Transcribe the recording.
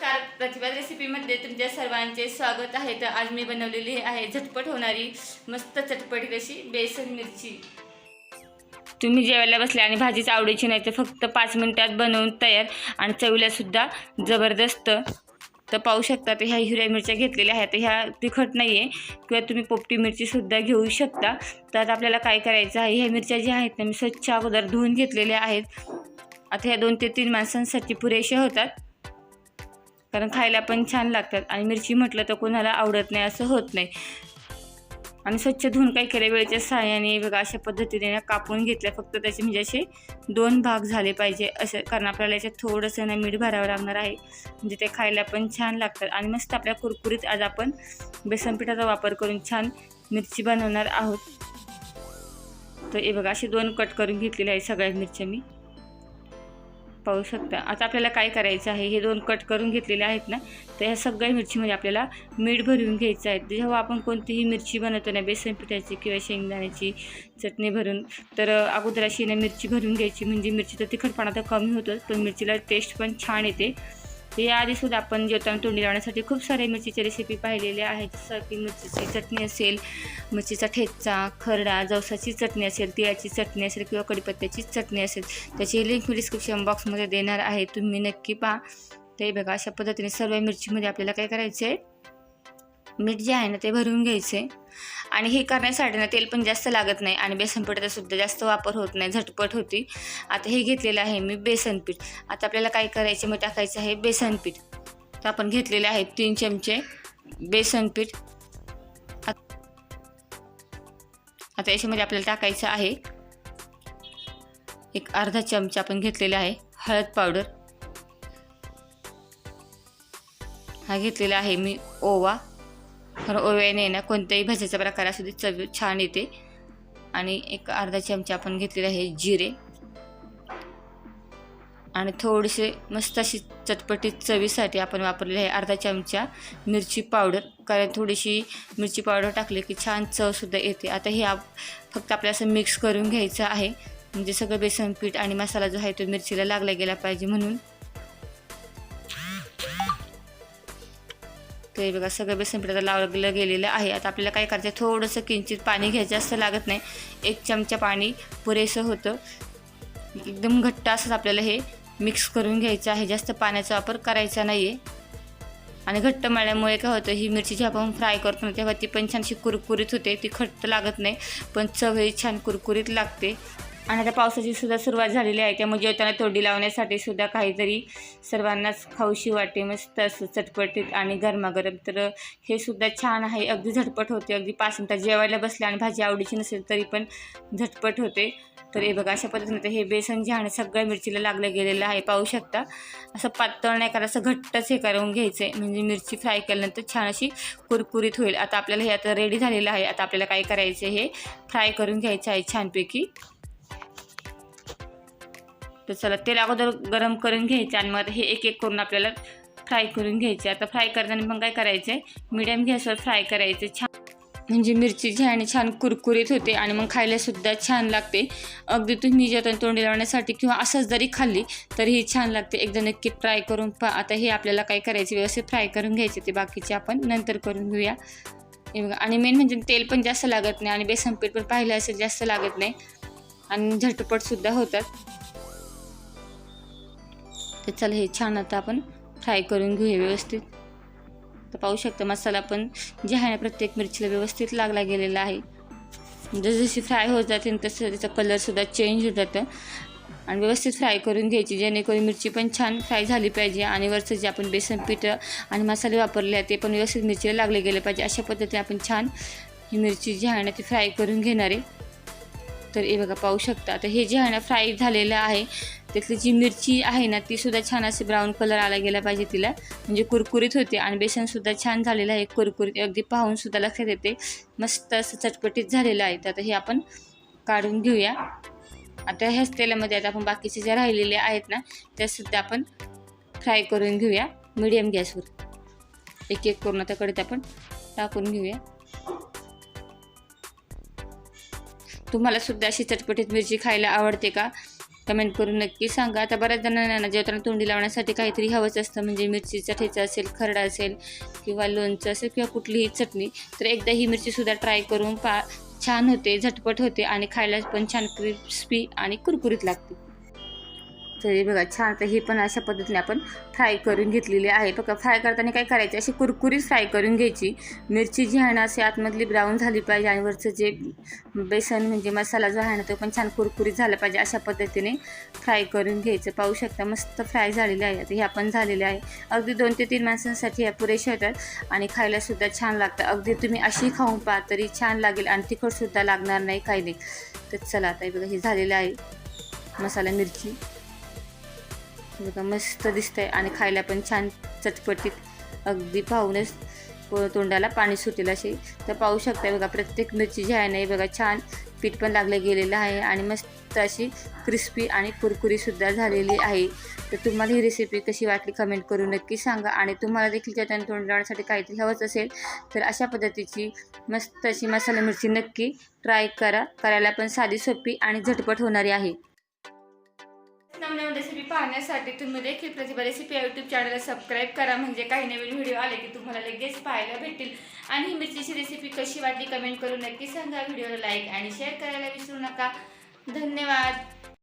Car प्रतिभा रेसिपीमध्ये तुमच्या सर्वांचे स्वागत आहे. तर आज मी बनवलेली आहे झटपट होणारी मस्त चटपटी कशी बेसन मिरची. तुम्ही जेवायला बसले आणि भाजीच आवडीची नाही तर फक्त पाच मिनिटात बनवून तयार आणि चवीलासुद्धा जबरदस्त. तर पाहू शकता तर ह्या हिरव्या मिरच्या घेतलेल्या आहेत. तर ह्या तिखट नाही आहे किंवा तुम्ही पोपटी मिरचीसुद्धा घेऊ शकता. तर आता आपल्याला काय करायचं आहे ह्या मिरच्या ज्या आहेत ना मी स्वच्छ अगोदर धुवून घेतलेल्या आहेत. आता ह्या दोन ते तीन माणसांसाठी पुरेशा होतात. कारण खायला पण छान लागतात. आणि मिरची म्हटलं तर कोणाला आवडत नाही असं होत नाही. आणि स्वच्छ धुवून काय केल्या वेळेच्या सहाय्याने बघा अशा पद्धतीने ना कापून घेतल्या. फक्त त्याचे म्हणजे असे दोन भाग झाले पाहिजे. असं कारण आपल्याला याच्यात थोडंसं ना मीठ भरावं लागणार आहे. म्हणजे ते खायला पण छान लागतात. आणि मस्त आपल्या कुरकुरीत आज आपण बेसन पिठाचा वापर करून छान मिरची बनवणार आहोत. तर हे बघा असे दोन कट करून घेतलेले आहे सगळ्या मिरच्या मी. पाहू शकता. आता आपल्याला काय करायचं आहे? हे दोन कट करून घेतलेले आहेत ना तर ह्या सगळ्या मिरचीमध्ये आपल्याला मीठ भरून घ्यायचं आहे. जेव्हा आपण कोणतीही मिरची बनवतो ना बेसन पिठाची किंवा शेंगदाण्याची चटणी भरून तर अगोदर अशी ना मिरची भरून घ्यायची. म्हणजे मिरचीचा तिखटपणा तर कमी होतोच पण मिरचीला टेस्ट पण छान येते. ते याआधीसुद्धा आपण जेवताना तोंडी लावण्यासाठी खूप सारे मिरचीच्या रेसिपी पाहिलेल्या आहेत जसं की मिरचीची चटणी असेल मिरचीचा ठेचा खरडा जवसाची चटणी असेल तिळाची चटणी असेल किंवा कढीपत्त्याची चटणी असेल. त्याची लिंक मी डिस्क्रिप्शन बॉक्समध्ये देणार आहे. तुम्ही नक्की पहा. ते बघा अशा पद्धतीने सर्व मिरचीमध्ये आपल्याला काय करायचं आहे मीठ जे आहे ना ते भरून घ्यायचे. आणि हे करण्यासाठी ना तेल पण जास्त लागत नाही आणि बेसनपीठाचा सुद्धा जास्त वापर होत नाही झटपट होती. आता हे घेतलेलं आहे मी बेसनपीठ आता आपल्याला काय करायचं मग टाकायचं आहे बेसन पीठ. तर आपण घेतलेले आहेत तीन चमचे बेसनपीठ आता याच्यामध्ये आपल्याला टाकायचं आहे एक अर्धा चमचा आपण घेतलेला आहे हळद पावडर. हा घेतलेला आहे मी ओवा. कारण ओव्याने ना कोणत्याही भाज्याचा प्रकार असू दे चव छान येते. आणि एक अर्धा चमचा आपण घेतलेले आहे जिरे. आणि थोडेसे मस्त अशी चटपटीत चवीसाठी आपण वापरलेले आहे अर्धा चमचा मिरची पावडर. कारण थोडीशी मिरची पावडर टाकली की छान चवसुद्धा येते. आता हे आप फक्त आपल्याला असं मिक्स करून घ्यायचं आहे. म्हणजे सगळं बेसन पीठ आणि मसाला जो आहे तो मिरचीला लागला गेला पाहिजे म्हणून. तर हे बघा सगळं बेसन पिठाचं लावलं गेलेलं आहे. आता आपल्याला काय करायचं थोडंसं किंचित पाणी घ्यायचं जास्त लागत नाही. एक चमचा पाणी पुरेसं होतं. एकदम घट्ट असंच आपल्याला हे मिक्स करून घ्यायचं आहे. जास्त पाण्याचा वापर करायचा नाही आहे आणि घट्ट मळल्यामुळे काय होतं ही मिरची जेव्हा आपण फ्राय करतो ना तेव्हा ती पण छानशी कुरकुरीत होते. ती खट्ट लागत नाही पण चवही छान कुरकुरीत लागते. आणि आता पावसाची सुद्धा सुरुवात झालेली आहे. त्यामुळे जेवताना तोंडी लावण्यासाठी सुद्धा काहीतरी सर्वांनाच खाऊशी वाटते मस्त असं चटपटीत आणि गरमागरम. तर हे सुद्धा छान आहे. अगदी झटपट होते. अगदी पाच मिनटात जेवायला बसले आणि भाजी आवडीची नसेल तरी पण झटपट होते. तर हे बघा अशा पद्धतीने हे बेसन जे आहे सगळ्या मिरचीला लागलं गेलेलं आहे. पाहू शकता असं पातळ नाही करा असं घट्टच हे करून घ्यायचं आहे म्हणजे मिरची फ्राय केल्यानंतर छान अशी कुरकुरीत होईल. आता आपल्याला हे आता रेडी झालेलं आहे. आता आपल्याला काय करायचं हे? फ्राय करून घ्यायचं आहे छानपैकी. तर चला तेल अगोदर गरम करून घ्यायचं आणि मग हे एक एक करून आपल्याला फ्राय करून घ्यायचे. आता फ्राय करताना मग काय करायचं आहे मिडियम गॅसवर फ्राय करायचे. छान म्हणजे मिरची जी आहे छान कुरकुरीत होते आणि मग खायलासुद्धा छान लागते. अगदी तुम्ही जेवण तोंडी लावण्यासाठी किंवा असंच जरी खाल्ली तरीही छान लागते. एकदा नक्की ट्राय करून पहा. आता हे आपल्याला काय करायचे? व्यवस्थित फ्राय करून घ्यायचे ते बाकीचे आपण नंतर करून घेऊया. हे बघा. आणि मेन म्हणजे तेल पण जास्त लागत नाही आणि बेसन पीठ पण पाहिलं असेल जास्त लागत नाही. आणि झटपटसुद्धा होतात. तर चला हे छान आता आपण फ्राय करून घेऊया व्यवस्थित. तर पाहू शकता मसाला पण जे आहे ना प्रत्येक मिरचीला व्यवस्थित लागला गेलेला आहे. जसजशी फ्राय होत जाते तसं त्याचा कलरसुद्धा चेंज होत जातं. आणि व्यवस्थित फ्राय करून घ्यायची जेणेकरून मिरची पण छान फ्राय झाली पाहिजे आणि वरचं जे आपण बेसन पीठ आणि मसाले वापरले ते पण व्यवस्थित मिरचीला लागले गेले पाहिजे. अशा पद्धतीने आपण छान ही मिरची जी आहे ना ती फ्राय करून घेणार आहे. तर हे बघा पाहू शकता. आता हे जे आहे ना फ्राय झालेलं आहे. त्यातली जी मिरची आहे ना ती सुद्धा छान असे ब्राऊन कलर आला गेला पाहिजे तिला. म्हणजे कुरकुरीत होते आणि बेसनसुद्धा छान झालेलं आहे. कुरकुरीत अगदी पाहून सुद्धा लक्षात येते. मस्त असं चटपटीत झालेलं आहे. तर आता हे आपण काढून घेऊया. आता ह्याच तेलामध्ये आता आपण बाकीचे जे राहिलेले आहेत ना त्यासुद्धा आपण फ्राय करून घेऊया. मिडियम गॅसवर. एक एक करून आता कडे आपण टाकून घेऊया. तुम्हाला सुद्धा अशी चटपटीत मिरची खायला आवडते का? कमेंट करून नक्की सांगा. आता बऱ्याच जणांना ना जेवताना तोंडी लावण्यासाठी काहीतरी हवंच असतं. म्हणजे मिरचीचा ठेचा असेल खरडा असेल किंवा लोणचं असेल किंवा कुठलीही चटणी तर एकदा ही मिरचीसुद्धा ट्राय करून पा छान होते झटपट होते आणि खायला पण छान क्रिस्पी आणि कुरकुरीत लागते. तर हे बघा छान. तर ही पण अशा पद्धतीने आपण फ्राय करून घेतलेली आहे. बघा फ्राय करताना काय करायचं? अशी कुरकुरीत फ्राय करून घ्यायची. मिरची जी आहे ना अशी आतमधली ब्राऊन झाली पाहिजे आणि वरचं जे बेसन म्हणजे मसाला जो आहे ना तो पण छान कुरकुरीत झाला पाहिजे. अशा पद्धतीने फ्राय करून घ्यायचं. पाहू शकता मस्त फ्राय झालेले आहे. आता ह्या पण झालेले आहे. अगदी दोन ते तीन माणसांसाठी ह्या पुरेशा होतात आणि खायलासुद्धा छान लागतं. अगदी तुम्ही अशी खाऊन पहा तरी छान लागेल. आणि तिखटसुद्धा लागणार नाही काही नाही तर चला आता हे बघा हे झालेलं आहे. मसाला मिरची. बघा मस्त दिसतंय. आणि खायला पण छान चटपटीत. अगदी पाहूनच तोंडाला पाणी सुटेल असे तर पाहू शकता बघा प्रत्येक मिरची जी आहे ना हे बघा छान पीठ पण लागलं गेलेलं आहे. आणि मस्त अशी क्रिस्पी आणि कुरकुरीसुद्धा झालेली आहे. तर तुम्हाला ही रेसिपी कशी वाटली कमेंट करून नक्की सांगा. आणि तुम्हाला देखील त्याच्यानं तोंड लावण्यासाठी काहीतरी हवंच असेल तर अशा पद्धतीची मस्त अशी मसाला मिरची नक्की ट्राय करा. करायला पण साधी सोपी आणि झटपट होणारी आहे. नवनवीन रेसिपी पाहण्यासाठी तुम्ही देखील प्रतिभा रेसिपी यूट्यूब चॅनलला सबस्क्राईब करा. म्हणजे काही नवीन व्हिडिओ आले की तुम्हाला लगेच पाहायला भेटतील. आणि ही मिरचीची रेसिपी कशी वाटली कमेंट करून नक्की सांगा. व्हिडिओला लाईक आणि शेअर करायला विसरू नका. धन्यवाद.